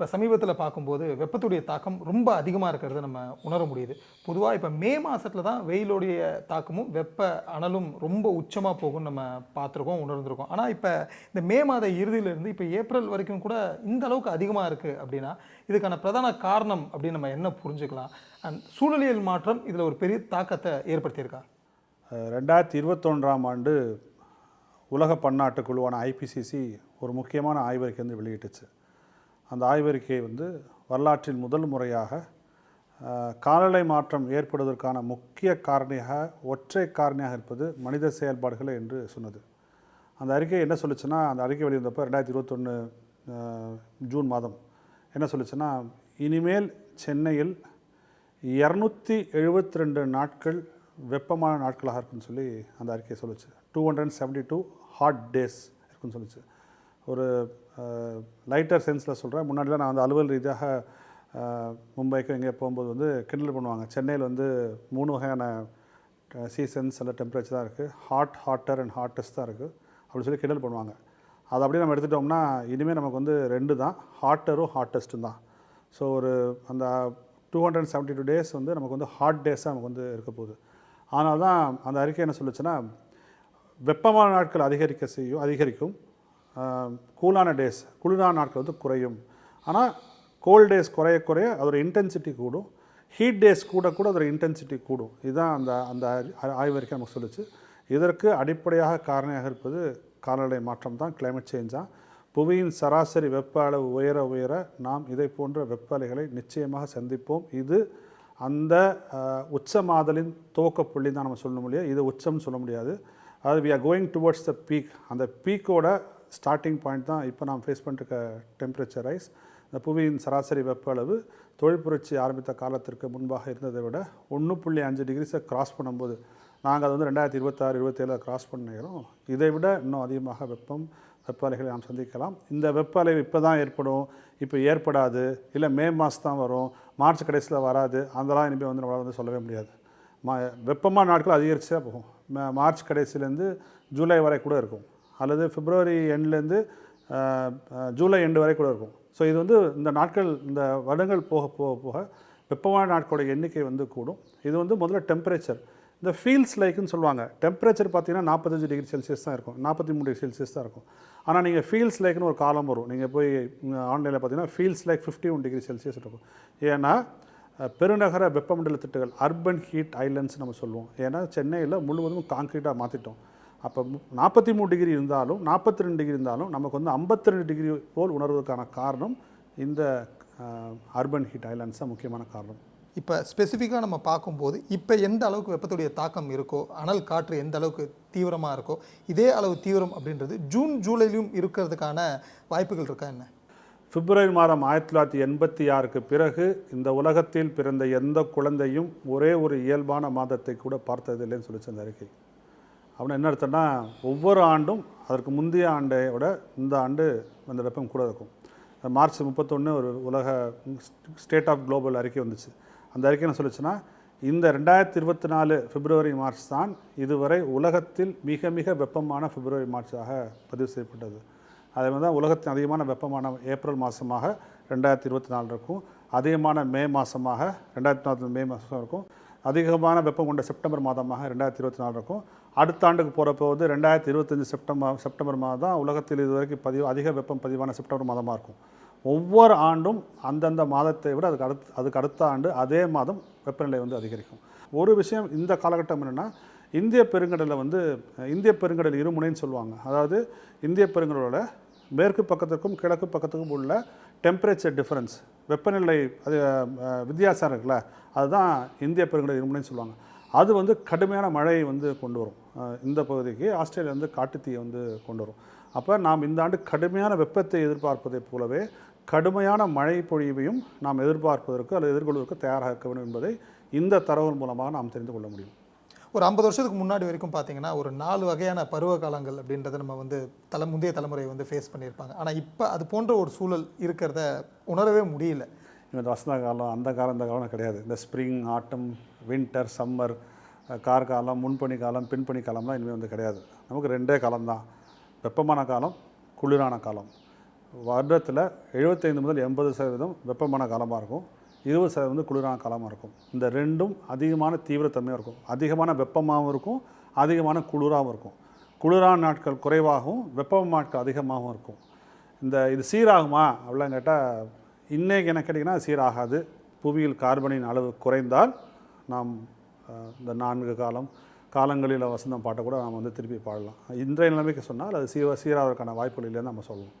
இப்போ சமீபத்தில் பார்க்கும்போது வெப்பத்துடைய தாக்கம் ரொம்ப அதிகமாக இருக்கிறத நம்ம உணர முடியுது. பொதுவாக இப்போ மே மாதத்தில் தான் வெயிலுடைய தாக்கமும் வெப்ப அனலும் ரொம்ப உச்சமாக போகும் நம்ம பார்த்துருக்கோம் உணர்ந்திருக்கோம். ஆனால் இப்போ இந்த மே மாத இறுதியிலிருந்து இப்போ ஏப்ரல் வரைக்கும் கூட இந்த அளவுக்கு அதிகமாக இருக்குது அப்படின்னா இதுக்கான பிரதான காரணம் அப்படின்னு நம்ம என்ன புரிஞ்சுக்கலாம்? அண்ட் சூழலியல் மாற்றம் இதில் ஒரு பெரிய தாக்கத்தை ஏற்படுத்தியிருக்கா? ரெண்டாயிரத்தி இருபத்தொன்றாம் ஆண்டு உலக பன்னாட்டு குழுவான ஐபிசிசி ஒரு முக்கியமான ஆய்வறிக்கை வந்து வெளியிட்டுச்சு. அந்த ஆய்வறிக்கை வந்து வரலாற்றில் முதல் முறையாக காலநிலை மாற்றம் ஏற்படுவதற்கான முக்கிய காரணியாக ஒற்றை காரணியாக இருப்பது மனித செயல்பாடுகள் என்று சொன்னது. அந்த அறிக்கை என்ன சொல்லுச்சுன்னா அந்த அறிக்கை வெளிவந்தப்போ ரெண்டாயிரத்தி இருபத்தொன்று ஜூன் மாதம் என்ன சொல்லுச்சுன்னா இனிமேல் சென்னையில் இரநூத்தி எழுபத்தி ரெண்டு நாட்கள் வெப்பமான நாட்களாக இருக்குன்னு சொல்லி அந்த அறிக்கையை சொல்லுச்சு. Two hundred seventy two hot days இருக்குன்னு சொல்லுச்சு. ஒரு லைட்டர் சென்ஸில் சொல்கிறேன் முன்னாடிலாம் நான் வந்து அலுவல் ரீதியாக மும்பைக்கும் மும்பைக்கு போகும்போது வந்து கிண்டல் பண்ணுவாங்க. சென்னையில் வந்து மூணு வகையான சீசன்ஸ் அல்ல டெம்பரேச்சர் தான் இருக்குது ஹாட் ஹாட்டர் அண்ட் ஹாட்டஸ்ட் தான் இருக்குது அப்படின்னு சொல்லி கிண்டல் பண்ணுவாங்க. அதை அப்படியே நம்ம எடுத்துட்டோம்னா இனிமேல் நமக்கு வந்து ரெண்டு தான். ஹாட்டரும் ஹாட்டஸ்ட்டும் தான். ஸோ ஒரு அந்த two hundred seventy two days வந்து நமக்கு வந்து ஹாட் டேஸாக நமக்கு வந்து இருக்க போகுது. ஆனால் தான் அந்த அறிக்கை என்ன சொல்லுச்சுன்னா வெப்பமான நாட்கள் அதிகரிக்க செய்யும் அதிகரிக்கும். கூலான டேஸ் குளிரான நாட்கள் வந்து குறையும். ஆனால் கோல்ட் டேஸ் குறைய குறைய அதோட இன்டென்சிட்டி கூடும். ஹீட் டேஸ் கூட கூட அதோட இன்டென்சிட்டி கூடும். இதுதான் அந்த அந்த ஆய்வறிக்கை நமக்கு சொல்லுச்சு. இதற்கு அடிப்படையாக காரணியாக இருப்பது காலநிலை மாற்றம் தான் கிளைமேட் சேஞ்ச் தான். புவியின் சராசரி வெப்ப அளவு உயர உயர நாம் இதை போன்ற வெப்ப அலைகளை நிச்சயமாக சந்திப்போம். இது அந்த உச்ச மாதலின் துவக்க தான் நம்ம சொல்ல முடியாது இது உச்சம்னு சொல்ல முடியாது. அதாவது we are going towards the peak அந்த பீக்கோட ஸ்டார்டிங் பாயிண்ட் தான் இப்போ நாம் ஃபேஸ் பண்ணிருக்க டெம்பரேச்சர் ரைஸ் இந்த புவியின் சராசரி வெப்ப அளவு தொழில் புரட்சி ஆரம்பித்த காலத்திற்கு முன்பாக இருந்ததை விட ஒன்று புள்ளி அஞ்சு டிகிரிஸை கிராஸ் பண்ணும்போது நாங்கள் அது வந்து ரெண்டாயிரத்தி இருபத்தாறு இருபத்தேழில் கிராஸ் பண்ணிக்கிறோம் இதை விட இன்னும் அதிகமாக வெப்பம் வெப்ப அலைகளை நாம் சந்திக்கலாம். இந்த வெப்ப அலை இப்போ தான் ஏற்படும் இப்போ ஏற்படாது இல்லை மே மாதம் தான் வரும் மார்ச் கடைசியில் வராது அதெல்லாம் இனிமேல் வந்து நம்மளால் வந்து சொல்லவே முடியாது. மா வெப்பமான நாட்கள் அதிகரிச்சு போகும். மார்ச் கடைசியிலேருந்து ஜூலை வரை கூட இருக்கும். அல்லது பிப்ரவரி எண்ட்லேருந்து ஜூலை எண்டு வரை கூட இருக்கும். ஸோ இது வந்து இந்த நாட்கள் இந்த வருடங்கள் போக போக போக வெப்பமான நாட்களோட எண்ணிக்கை வந்து கூடும். இது வந்து முதல்ல டெம்பரேச்சர் இந்த ஃபீல்ஸ் லைக்குன்னு சொல்லுவாங்க. டெம்பரேச்சர் பார்த்தீங்கன்னா நாற்பத்தஞ்சு டிகிரி செல்சியஸ் தான் இருக்கும். நாற்பத்தி மூணு டிகிரி செல்சியஸ் தான் இருக்கும். ஆனால் நீங்கள் ஃபீல்ஸ் லைக்னு ஒரு காலம் வரும். நீங்கள் போய் ஆன்லைனில் பார்த்தீங்கன்னா feels like fifty one degree Celsius இருக்கும். ஏன்னா பெருநகர வெப்பமண்டல திட்டுகள் அர்பன் ஹீட் ஐலண்ட்ஸ் நம்ம சொல்லுவோம். ஏன்னா சென்னையில் முழுவதும் கான்க்ரீட்டாக மாற்றிட்டோம் அப்போ நாற்பத்தி மூணு டிகிரி இருந்தாலும் நாற்பத்தி ரெண்டு டிகிரி இருந்தாலும் நமக்கு வந்து ஐம்பத்தி ரெண்டு டிகிரி போல் உணர்வதற்கான காரணம் இந்த அர்பன் ஹீட் ஐலண்ட்ஸ் தான் முக்கியமான காரணம். இப்போ ஸ்பெசிஃபிக்காக நம்ம பார்க்கும்போது இப்போ எந்த அளவுக்கு வெப்பத்துடைய தாக்கம் இருக்கோ அனல் காற்று எந்த அளவுக்கு தீவிரமாக இருக்கோ இதே அளவு தீவிரம் அப்படின்றது ஜூன் ஜூலையிலும் இருக்கிறதுக்கான வாய்ப்புகள் இருக்கா என்ன? பிப்ரவரி மாதம் ஆயிரத்தி தொள்ளாயிரத்தி எண்பத்தி ஆறுக்கு பிறகு இந்த உலகத்தில் பிறந்த எந்த குழந்தையும் ஒரே ஒரு இயல்பான மாதத்தை கூட பார்த்ததில்லைன்னு சொல்லிச்சு அந்த அறிக்கை. அப்படின்னா என்ன அர்த்தம்னா ஒவ்வொரு ஆண்டும் அதற்கு முந்தைய ஆண்டை விட இந்த ஆண்டு அந்த வெப்பம் கூட இருக்கும். மார்ச் முப்பத்தொன்று ஒரு உலக ஸ்டேட் ஆஃப் குளோபல் அறிக்கை வந்துச்சு. அந்த அறிக்கை என்ன சொல்லுச்சுன்னா இந்த ரெண்டாயிரத்தி இருபத்தி நாலு பிப்ரவரி மார்ச் தான் இதுவரை உலகத்தில் மிக மிக வெப்பமான பிப்ரவரி மார்ச்சாக பதிவு செய்யப்பட்டது. அதே மாதிரி தான் உலகத்தின் அதிகமான வெப்பமான ஏப்ரல் மாதமாக ரெண்டாயிரத்தி இருபத்தி நாலு இருக்கும். அதிகமான மே மாதமாக ரெண்டாயிரத்தி நாலு மே மாதம் இருக்கும். அதிகமான வெப்பம் கொண்ட செப்டம்பர் மாதமாக ரெண்டாயிரத்தி இருபத்தி நாலு இருக்கும். அடுத்த ஆண்டுக்கு போகிறப்போ வந்து ரெண்டாயிரத்தி இருபத்தஞ்சி செப்டம்பர் செப்டம்பர் மாதம் தான் உலகத்தில் இதுவரைக்கும் பதிவு அதிக வெப்பம் பதிவான செப்டம்பர் மாதமாக இருக்கும். ஒவ்வொரு ஆண்டும் அந்தந்த மாதத்தை விட அதுக்கு அடுத்து அதுக்கு அடுத்த ஆண்டு அதே மாதம் வெப்பநிலை வந்து அதிகரிக்கும். ஒரு விஷயம் இந்த காலகட்டம் என்னென்னா இந்திய பெருங்கடலில் வந்து இந்திய பெருங்கடல் இருமுனைன்னு சொல்லுவாங்க. அதாவது இந்திய பெருங்கடலோட மேற்கு பக்கத்துக்கும் கிழக்கு பக்கத்துக்கும் உள்ள டெம்பரேச்சர் டிஃப்ரென்ஸ் வெப்பநிலை அது வித்தியாசம் இருக்குல்ல அதுதான் இந்திய பெருங்கடல் இருமுனைன்னு சொல்லுவாங்க. அது வந்து கடுமையான மழையை வந்து கொண்டு வரும். இந்த பகுதிக்கு ஆஸ்திரேலியா வந்து காட்டுத்தீயை வந்து கொண்டு வரும். அப்போ நாம் இந்த ஆண்டு கடுமையான வெப்பத்தை எதிர்பார்ப்பதைப் போலவே கடுமையான மழை பொழிவையும் நாம் எதிர்பார்ப்பதற்கு அல்லது எதிர்கொள்வதற்கு தயாராக இருக்க வேண்டும் என்பதை இந்த தரவுகள் மூலமாக நாம் தெரிந்து கொள்ள முடியும். ஒரு ஐம்பது வருஷத்துக்கு முன்னாடி வரைக்கும் பார்த்தீங்கன்னா ஒரு நாலு வகையான பருவ காலங்கள் அப்படின்றத நம்ம வந்து தலை முந்தைய தலைமுறை வந்து ஃபேஸ் பண்ணியிருப்பாங்க. ஆனால் இப்போ அது போன்ற ஒரு சூழல் இருக்கிறத உணரவே முடியல. இந்த வசந்த காலம் அந்த காலம் இந்த காலம் கிடையாது. இந்த ஸ்ப்ரிங் ஆட்டம் வின்டர் சம்மர் கார்காலம் முன்பணி காலம் பின்பணி காலம்லாம் இனிமேல் வந்து கிடையாது. நமக்கு ரெண்டே காலம்தான். வெப்பமான காலம் குளிரான காலம். வருடத்தில் எழுபத்தைந்து முதல் எண்பது சதவீதம் வெப்பமான காலமாக இருக்கும். இருபது சதவீதம் வந்து குளிரான காலமாக இருக்கும். இந்த ரெண்டும் அதிகமான தீவிரத்தன்மையாக இருக்கும். அதிகமான வெப்பமாகவும் இருக்கும் அதிகமான குளிராகவும் இருக்கும். குளிரான நாட்கள் குறைவாகவும் வெப்பமான நாட்கள் அதிகமாகவும் இருக்கும். இந்த இது சீராகுமா? அப்படிலாம் கேட்டால் இன்றைக்கு என்ன கேட்டிங்கன்னா சீராகாது. புவியில் கார்பனின் அளவு குறைந்தால் நாம் இந்த நான்கு காலம் காலங்களில் வசந்தம் பாட்டை கூட நாம் வந்து திருப்பி பாடலாம். இன்றைய நிலைமைக்கு சொன்னால் அது சீர சீராகிறதுக்கான வாய்ப்புகள் இல்லைன்னு நம்ம சொல்லலாம்